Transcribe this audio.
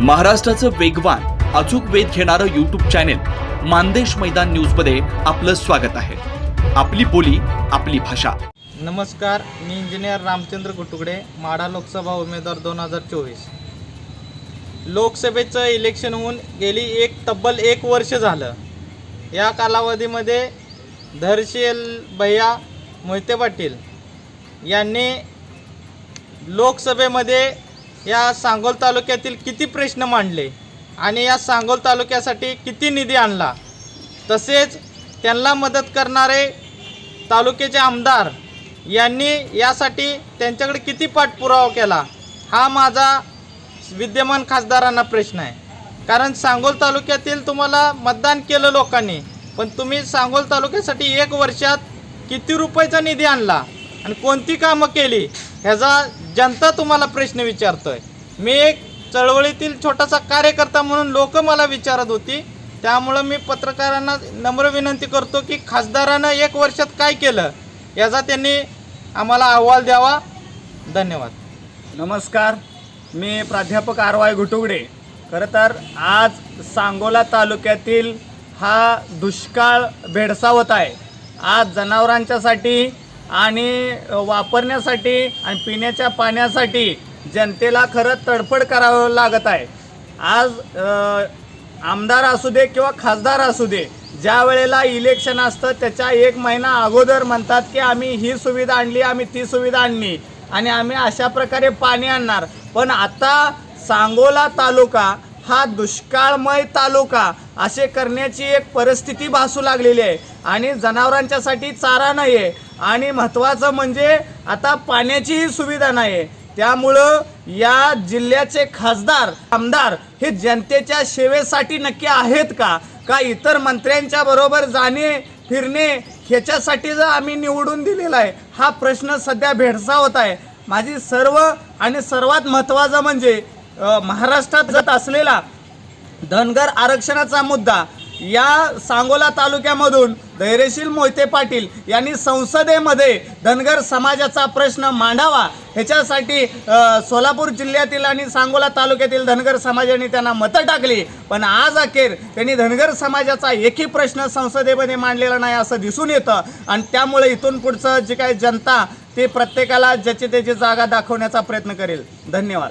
महाराष्ट्राचं वेगवान अचूक वेध घेणारं यूट्यूब चॅनेल मानदेश मैदान न्यूजमध्ये आपलं स्वागत आहे. आपली बोली आपली भाषा. नमस्कार मी इंजिनियर रामचंद्र कुटुकडे माढा लोकसभा उमेदवार दोन हजार चोवीस. लोकसभेचं इलेक्शन होऊन गेली एक तब्बल एक वर्ष झालं. या कालावधीमध्ये धरशील भैया मोहिते पाटील यांनी लोकसभेमध्ये या सांगोल तालुक्यातील किती प्रश्न मांडले आणि या सांगोल तालुक्यासाठी किती निधी आणला? तसेच त्यांना मदत करणारे तालुक्याचे आमदार यांनी यासाठी त्यांच्याकडे किती पाठपुरावा केला? हा माझा विद्यमान खासदारांना प्रश्न आहे. कारण सांगोल तालुक्यातील तुम्हाला मतदान केलं लोकांनी पण तुम्ही सांगोल तालुक्यासाठी एक वर्षात किती रुपयाचा निधी आणला? आणि कोणती कामं केली? ह्याचा जनता तुम्हाला प्रश्न विचारतोय. मी एक चळवळीतील छोटासा कार्यकर्ता म्हणून लोक मला विचारत होती. त्यामुळं मी पत्रकारांना नम्र विनंती करतो की खासदारानं एक वर्षात काय केलं याचा त्यांनी आम्हाला अहवाल द्यावा. धन्यवाद. नमस्कार. मी प्राध्यापक आर वाय घुटुगडे. खरं तर आज सांगोला तालुक्यातील हा दुष्काळ भेडसावत आहे. आज जनावरांच्यासाठी आणि वापरण्यासाठी आणि पिण्याच्या पाण्यासाठी जनतेला खरं तडफड करावं लागत आहे. आज आमदार असू दे किंवा खासदार असू दे ज्या वेळेला इलेक्शन असतं त्याच्या एक महिना अगोदर म्हणतात की आम्ही ही सुविधा आणली आम्ही ती सुविधा आणली आणि आम्ही अशा प्रकारे पाणी आणणार. पण आता सांगोला तालुका हा दुष्काळमय तालुका असे करण्याची एक परिस्थिती भासू लागलेली आहे. आणि जनावरांच्यासाठी चारा नाही आहे आणि महत्त्वाचं म्हणजे आता पाण्याचीही सुविधा नाही आहे त्यामुळं या जिल्ह्याचे खासदार आमदार हे जनतेच्या सेवेसाठी नक्की आहेत का? का इतर मंत्र्यांच्या बरोबर जाणे फिरणे ह्याच्यासाठी जर आम्ही निवडून दिलेला आहे हा प्रश्न सध्या भेडसावत आहे. माझी सर्व आणि सर्वात महत्त्वाचं म्हणजे महाराष्ट्रात जात असलेला धनगर आरक्षणाचा मुद्दा या सांगोला तालुक्यामधून धैर्यशील मोहिते पाटील यांनी संसदेमध्ये धनगर समाजाचा प्रश्न मांडावा ह्याच्यासाठी सोलापूर जिल्ह्यातील आणि सांगोला तालुक्यातील धनगर समाजाने त्यांना मतं टाकली. पण आज अखेर त्यांनी धनगर समाजाचा एकही प्रश्न संसदेमध्ये मांडलेला नाही असं दिसून येतं. आणि त्यामुळे इथून पुढचं जे काही जनता ते प्रत्येकाला ज्याची त्याची जागा दाखवण्याचा प्रयत्न करेल. धन्यवाद.